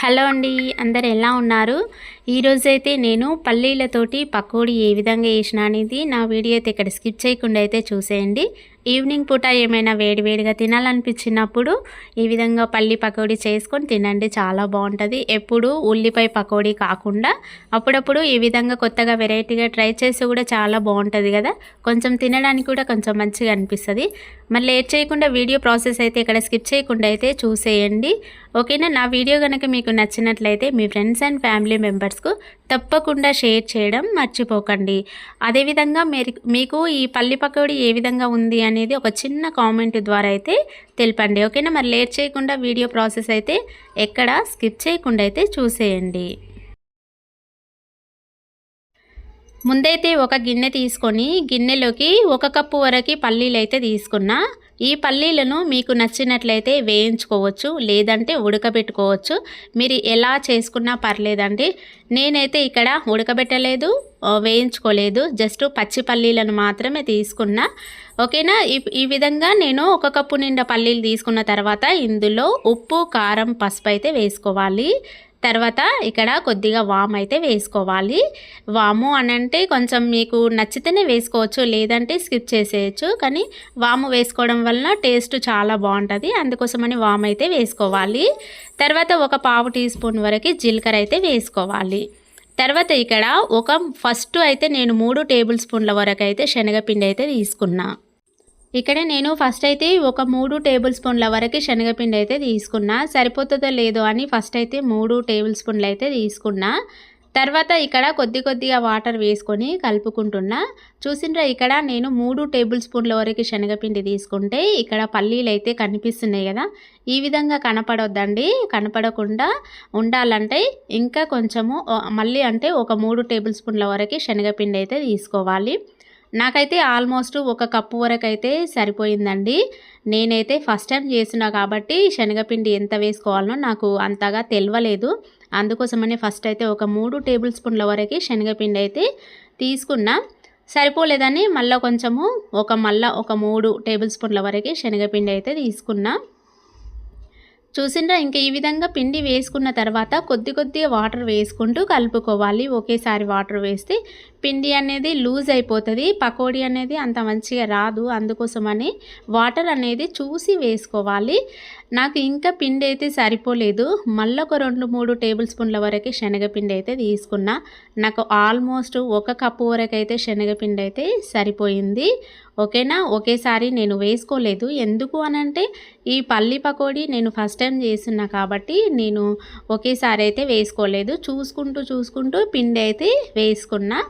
Hello అండి అందరు ఎలా ఉన్నారు? ఈరోజైతే నేను పల్లీలతోటి పకోడీ ఏ విధంగా వేసిన అనేది నా వీడియో అయితే ఇక్కడ స్కిప్ చేయకుండా అయితే చూసేయండి. ఈవినింగ్ పూట ఏమైనా వేడివేడిగా తినాలనిపించినప్పుడు ఈ విధంగా పల్లి పకోడీ చేసుకొని తినండి చాలా బాగుంటుంది. ఎప్పుడు ఉల్లిపాయ పకోడీ కాకుండా అప్పుడప్పుడు ఈ విధంగా కొత్తగా వెరైటీగా ట్రై చేసి కూడా చాలా బాగుంటుంది కదా. కొంచెం తినడానికి కూడా కొంచెం మంచిగా అనిపిస్తుంది. మరి లేట్ చేయకుండా వీడియో ప్రాసెస్ అయితే ఇక్కడ స్కిప్ చేయకుండా అయితే చూసేయండి. ఓకేనా? నా వీడియో కనుక మీకు నచ్చినట్లయితే మీ ఫ్రెండ్స్ అండ్ ఫ్యామిలీ మెంబర్స్కు తప్పకుండా షేర్ చేయడం మర్చిపోకండి. అదేవిధంగా మీరు మీకు ఈ పల్లి పకోడీ ఏ విధంగా ఉంది అనేది ఒక చిన్న కామెంట్ ద్వారా అయితే తెలపండి. ఓకేనా? మరి లేట్ చేయకుండా వీడియో ప్రాసెస్ అయితే ఎక్కడ స్కిప్ చేయకుండా అయితే చూసేయండి. ముందైతే ఒక గిన్నె తీసుకొని గిన్నెలోకి ఒక కప్పు వరకు పల్లీలు అయితే తీసుకున్నా. ఈ పల్లీలను మీకు నచ్చినట్లయితే వేయించుకోవచ్చు లేదంటే ఉడకబెట్టుకోవచ్చు. మీరు ఎలా చేసుకున్నా పర్లేదండి. నేనైతే ఇక్కడ ఉడకబెట్టలేదు వేయించుకోలేదు. జస్ట్ పచ్చి పల్లీలను మాత్రమే తీసుకున్నా. ఓకేనా? ఈ ఈ విధంగా నేను ఒక కప్పు నిండా పల్లీలు తీసుకున్న తర్వాత ఇందులో ఉప్పు కారం పసుపు అయితే వేసుకోవాలి. తర్వాత ఇక్కడ కొద్దిగా వామ్ అయితే వేసుకోవాలి. వాము అని అంటే కొంచెం మీకు నచ్చితేనే వేసుకోవచ్చు లేదంటే స్కిప్ చేసేయచ్చు. కానీ వాము వేసుకోవడం వలన టేస్ట్ చాలా బాగుంటుంది. అందుకోసమని వామ్ అయితే వేసుకోవాలి. తర్వాత ఒక పావు టీ స్పూన్ వరకు జీలకర్ర అయితే వేసుకోవాలి. తర్వాత ఇక్కడ ఒక ఫస్ట్ అయితే నేను మూడు టేబుల్ స్పూన్ల వరకు అయితే శనగపిండి అయితే తీసుకున్నాను ఇక్కడ నేను ఫస్ట్ అయితే ఒక మూడు టేబుల్ స్పూన్ల వరకు శనగపిండి అయితే తీసుకున్నా. సరిపోతుందో లేదో అని ఫస్ట్ అయితే మూడు టేబుల్ స్పూన్లు అయితే తీసుకున్నా. తర్వాత ఇక్కడ కొద్ది కొద్దిగా వాటర్ వేసుకొని కలుపుకుంటున్నా. చూసిండ్రా ఇక్కడ నేను మూడు టేబుల్ స్పూన్ల వరకు శనగపిండి తీసుకుంటే ఇక్కడ పల్లీలు అయితే కనిపిస్తున్నాయి కదా. ఈ విధంగా కనపడొద్దండి. కనపడకుండా ఉండాలంటే ఇంకా కొంచెము మళ్ళీ అంటే ఒక మూడు టేబుల్ స్పూన్ల వరకు శనగపిండి అయితే తీసుకోవాలి. నాకైతే ఆల్మోస్ట్ ఒక కప్పు వరకు అయితే సరిపోయిందండి. నేనైతే ఫస్ట్ టైం చేస్తున్నా కాబట్టి శనగపిండి ఎంత వేసుకోవాలనో నాకు అంతగా తెలియలేదు అందుకోసమని ఫస్ట్ అయితే ఒక మూడు టేబుల్ స్పూన్ల వరకు శనగపిండి అయితే తీసుకున్నా. సరిపోలేదని మళ్ళీ కొంచెము ఒక మళ్ళీ ఒక మూడు టేబుల్ స్పూన్ల వరకు శనగపిండి అయితే తీసుకున్నా. చూసిండ్రా ఇంకా ఈ విధంగా పిండి వేసుకున్న తర్వాత కొద్ది కొద్దిగా వాటర్ వేసుకుంటూ కలుపుకోవాలి. ఒకేసారి వాటర్ వేస్తే పిండి అనేది లూజ్ అయిపోతుంది పకోడీ అనేది అంత మంచిగా రాదు. అందుకోసమని వాటర్ అనేది చూసి వేసుకోవాలి. నాకు ఇంకా పిండి అయితే సరిపోలేదు. మళ్ళీ ఒక రెండు మూడు టేబుల్ స్పూన్ల వరకు శనగపిండి అయితే తీసుకున్నా. నాకు ఆల్మోస్ట్ ఒక కప్పు వరకు అయితే శనగపిండి అయితే సరిపోయింది. ఓకేనా? ఒకేసారి నేను వేసుకోలేదు. ఎందుకు అనంటే ఈ పల్లి పకోడీ నేను ఫస్ట్ టైం చేస్తున్నా కాబట్టి నేను ఒకేసారి అయితే వేసుకోలేదు. చూసుకుంటూ చూసుకుంటూ పిండి అయితే వేసుకున్నా.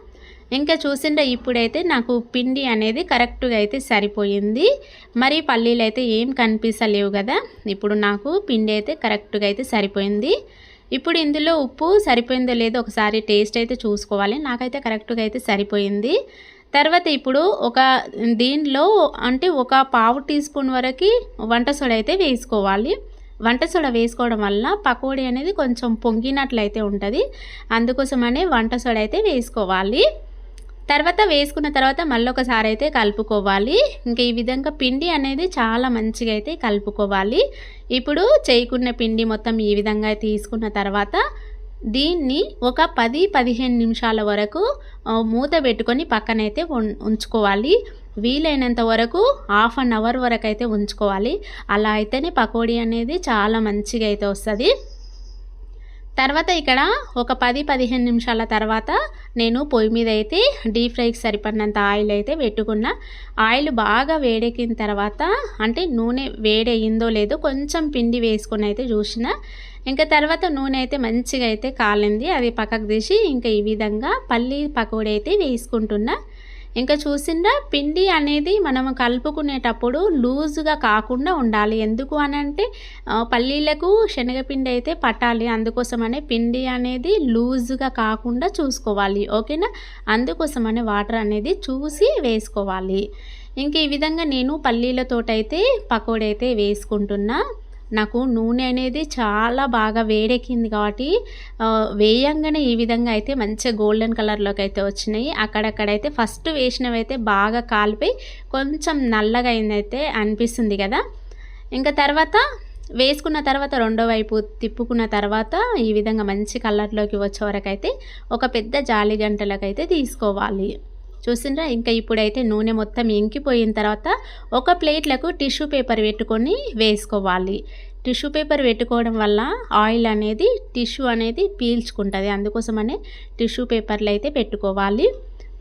ఇంకా చూసిండే ఇప్పుడైతే నాకు పిండి అనేది కరెక్ట్గా అయితే సరిపోయింది. మరి పల్లీలు అయితే ఏం కనిపిస్తలేవు కదా ఇప్పుడు నాకు పిండి అయితే కరెక్ట్గా అయితే సరిపోయింది. ఇప్పుడు ఇందులో ఉప్పు సరిపోయిందో లేదో ఒకసారి టేస్ట్ అయితే చూసుకోవాలి. నాకైతే కరెక్ట్గా అయితే సరిపోయింది. తర్వాత ఇప్పుడు ఒక దీనిలో అంటే ఒక పావు టీ స్పూన్ వరకు వంట సోడా అయితే వేసుకోవాలి. వంట సోడా వేసుకోవడం వల్ల పకోడీ అనేది కొంచెం పొంగినట్లయితే ఉంటుంది. అందుకోసమనే వంట సోడా అయితే వేసుకోవాలి. తర్వాత వేసుకున్న తర్వాత మళ్ళీ ఒకసారి అయితే కలుపుకోవాలి. ఇంకా ఈ విధంగా పిండి అనేది చాలా మంచిగా అయితే కలుపుకోవాలి. ఇప్పుడు చేయకున్న పిండి మొత్తం ఈ విధంగా తీసుకున్న తర్వాత దీన్ని ఒక పది పదిహేను నిమిషాల వరకు మూత పెట్టుకొని పక్కనైతే ఉంచుకోవాలి. వీలైనంత వరకు హాఫ్ అన్ అవర్ వరకు అయితే ఉంచుకోవాలి. అలా అయితేనే పకోడీ అనేది చాలా మంచిగా అయితే వస్తుంది. తర్వాత ఇక్కడ ఒక పది పదిహేను నిమిషాల తర్వాత నేను పొయ్యి మీద అయితే డీప్ ఫ్రైకి సరిపడినంత ఆయిల్ అయితే పెట్టుకున్న. ఆయిల్ బాగా వేడెక్కిన తర్వాత అంటే నూనె వేడయ్యిందో లేదో కొంచెం పిండి వేసుకొని అయితే చూసిన. ఇంకా తర్వాత నూనె అయితే మంచిగా అయితే కాలింది. అది పక్కకు తీసి ఇంకా ఈ విధంగా పల్లీ పకోడీ అయితే వేసుకుంటున్నా. ఇంకా చూసిందా? పిండి అనేది మనం కలుపుకునేటప్పుడు లూజుగా కాకుండా ఉండాలి. ఎందుకు అని అంటే పల్లీలకు శనగపిండి అయితే పట్టాలి. అందుకోసమనే పిండి అనేది లూజుగా కాకుండా చూసుకోవాలి. ఓకేనా? అందుకోసమనే వాటర్ అనేది చూసి వేసుకోవాలి. ఇంక ఈ విధంగా నేను పల్లీలతోటైతే పకోడీ అయితే వేసుకుంటున్నా. నాకు నూనె అనేది చాలా బాగా వేడెక్కింది కాబట్టి వేయంగానే ఈ విధంగా అయితే మంచిగా గోల్డెన్ కలర్లోకి అయితే వచ్చినాయి. అక్కడక్కడైతే ఫస్ట్ వేసినవి అయితే బాగా కాలిపోయి కొంచెం నల్లగా అయిందైతే అనిపిస్తుంది కదా. ఇంకా తర్వాత వేసుకున్న తర్వాత రెండో వైపు తిప్పుకున్న తర్వాత ఈ విధంగా మంచి కలర్లోకి వచ్చే వరకు అయితే ఒక పెద్ద జాలి గంటలకైతే తీసుకోవాలి. చూసిండ్రా? ఇంకా ఇప్పుడైతే నూనె మొత్తం ఇంకిపోయిన తర్వాత ఒక ప్లేట్లకు టిష్యూ పేపర్ పెట్టుకొని వేసుకోవాలి. టిష్యూ పేపర్ పెట్టుకోవడం వల్ల ఆయిల్ అనేది టిష్యూ అనేది పీల్చుకుంటుంది. అందుకోసమనే టిష్యూ పేపర్లు అయితే పెట్టుకోవాలి.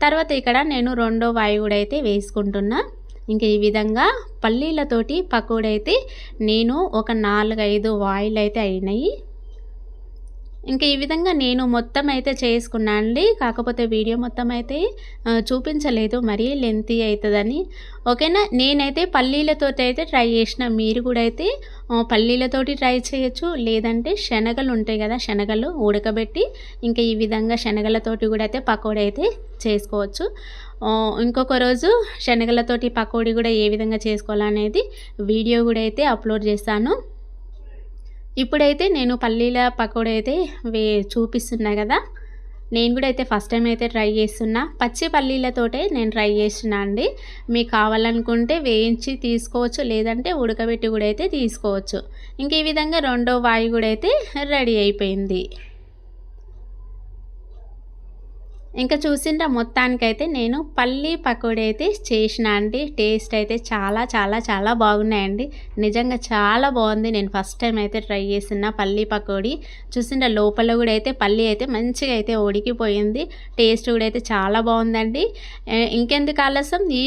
తర్వాత ఇక్కడ నేను రెండో వాయు అయితే వేసుకుంటున్నా. ఇంకా ఈ విధంగా పల్లీలతోటి పకోడైతే నేను ఒక నాలుగైదు వాయిల్ అయితే అయినాయి. ఇంకా ఈ విధంగా నేను మొత్తం అయితే చేసుకున్నాను అండి. కాకపోతే వీడియో మొత్తం అయితే చూపించలేదు. మరీ లెంతీ అవుతుందని ఓకేనా? నేనైతే పల్లీలతో అయితే ట్రై చేసిన. మీరు కూడా అయితే పల్లీలతోటి ట్రై చేయొచ్చు. లేదంటే శనగలు ఉంటాయి కదా శనగలు ఉడకబెట్టి ఇంకా ఈ విధంగా శనగలతోటి కూడా అయితే పకోడీ అయితే చేసుకోవచ్చు. ఇంకొక రోజు శనగలతోటి పకోడీ కూడా ఏ విధంగా చేసుకోవాలనేది వీడియో కూడా అయితే అప్లోడ్ చేస్తాను. ఇప్పుడైతే నేను పల్లీల పకోడీ అయితే వే చూపిస్తున్నా కదా. నేను కూడా అయితే ఫస్ట్ టైం అయితే ట్రై చేస్తున్నా. పచ్చి పల్లీలతోటే నేను ట్రై చేస్తున్నా అండి. మీకు కావాలనుకుంటే వేయించి తీసుకోవచ్చు లేదంటే ఉడకబెట్టి కూడా అయితే తీసుకోవచ్చు. ఇంక ఈ విధంగా రెండో వాయి కూడా అయితే రెడీ అయిపోయింది. ఇంకా చూసిండ్రా మొత్తానికైతే నేను పల్లీ పకోడీ అయితే చేసిన అండి. టేస్ట్ అయితే చాలా చాలా చాలా బాగున్నాయండి. నిజంగా చాలా బాగుంది. నేను ఫస్ట్ టైం అయితే ట్రై చేసిన పల్లీ పకోడీ. చూసిండ్రా లోపల కూడా అయితే పల్లీ అయితే మంచిగా అయితే ఉడికిపోయింది. టేస్ట్ కూడా అయితే చాలా బాగుందండి. ఇంకెందుకు ఆలస్యం? ఈ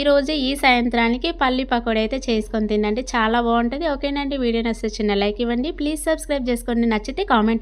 ఈ సాయంత్రానికి పల్లీ పకోడీ అయితే చేసుకొని తినండి. చాలా బాగుంటుంది. ఓకేనండి. వీడియో నచ్చితే చిన్న లైక్ ఇవ్వండి. ప్లీజ్ సబ్స్క్రైబ్ చేసుకోండి. నచ్చితే కామెంట్